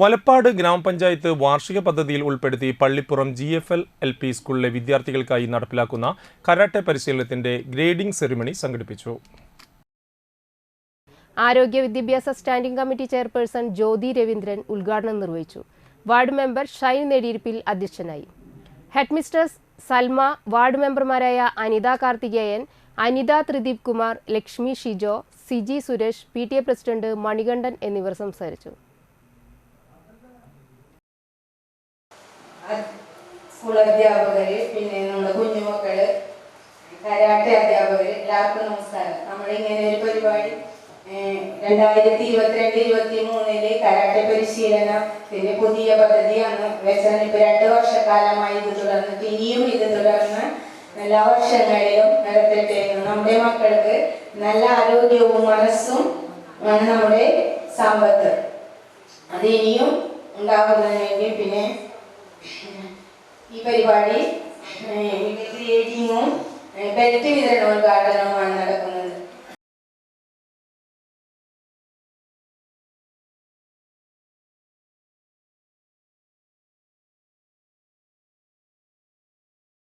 വലപ്പാട് ഗ്രാമപഞ്ചായത്ത് വാർഷിക പദ്ധതിയിൽ ഉൾപ്പെടുത്തി Pallippuram G F L L P സ്കൂളിലെ വിദ്യാർത്ഥികൾക്കായി നടപ്പിലാക്കുന്ന കരാട്ടെ പരിശീലനത്തിന്റെ ഗ്രേഡിംഗ് സെറിമണി സംഘടിപ്പിച്ചു. ആരോഗ്യ വിദ്യാഭ്യാസ standing committee chairperson Jyothi Raveendran ഉദ്ഘാടനം നിർവഹിച്ചു. വാർഡ് മെമ്പർ ഷൈൻ നെടിയിരിപ്പിൽ അധ്യക്ഷനായി. ഹെഡ്മിസ്റ്റേഴ്സ് സൽമ വാർഡ് മെമ്പർമാരായ Anitha Karthikeyan Anitha Thrideep Kumar Lakshmi Shijo Siji Suresh P T A president Manikandan എന്നിവർ സംസാരിച്ചു. സ്കൂൾ അധ്യാപകർ പിന്നെ നമ്മുടെ കുഞ്ഞുമക്കൾ കരാട്ടെ അധ്യാപകർ എല്ലാവർക്കും നമസ്കാരം. നമ്മളിങ്ങനെ ഒരു പരിപാടി രണ്ടായിരത്തി ഇരുപത്തിരണ്ട് ഇരുപത്തി മൂന്നിൽ കരാട്ടെ പിന്നെ പുതിയ പദ്ധതിയാണ് വെച്ചാൽ ഇപ്പൊ രണ്ട് വർഷക്കാലമായി ഇത് തുടർന്ന് ഇനിയും ഇത് തുടർന്ന് എല്ലാ വർഷങ്ങളിലും നടത്തട്ടെ നമ്മുടെ മക്കൾക്ക് നല്ല ആരോഗ്യവും മനസ്സും ആണ് നമ്മുടെ സമ്പത്ത്. അത് ഇനിയും ഉണ്ടാകുന്നതിന് വേണ്ടി പിന്നെ ഈ പരിപാടി ഗ്രേഡിങ്ങും ബെൽറ്റ് വിതരണോദ്ഘാടനവുമാണ് നടക്കുന്നത്.